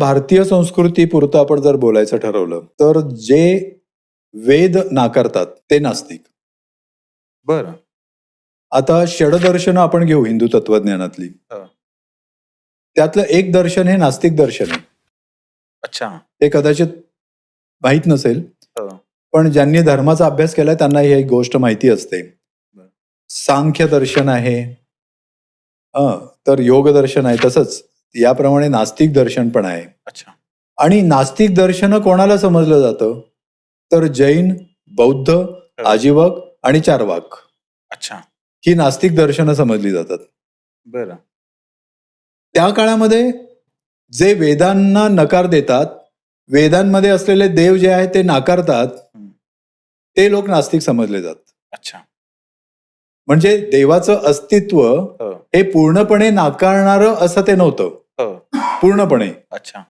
भारतीय संस्कृती पुरतं आपण जर बोलायचं ठरवलं तर जे वेद नाकारतात ते नास्तिक. बर. आता षडदर्शन आपण घेऊ हिंदू तत्वज्ञानातली. त्यातलं एक दर्शन हे नास्तिक दर्शन आहे. अच्छा. ते कदाचित माहीत नसेल हो. पण ज्यांनी धर्माचा अभ्यास केलाय त्यांना ही गोष्ट माहिती असते. सांख्य दर्शन आहे. अं, तर योग दर्शन आहे तसंच. याप्रमाणे नास्तिक दर्शन पण आहे. अच्छा. आणि नास्तिक दर्शन कोणाला समजलं जातं? तर जैन बौद्ध आजीवक आणि चारवाक. अच्छा. ही नास्तिक दर्शनं समजली जातात. बर. त्या काळामध्ये जे वेदांना नकार देतात वेदांमध्ये असलेले देव जे आहेत ते नाकारतात. ते लोक नास्तिक समजले जातात अच्छा. म्हणजे देवाचं अस्तित्व हो. हे पूर्णपणे नाकारणारं असं ते नव्हतं. हो. पूर्णपणे. अच्छा.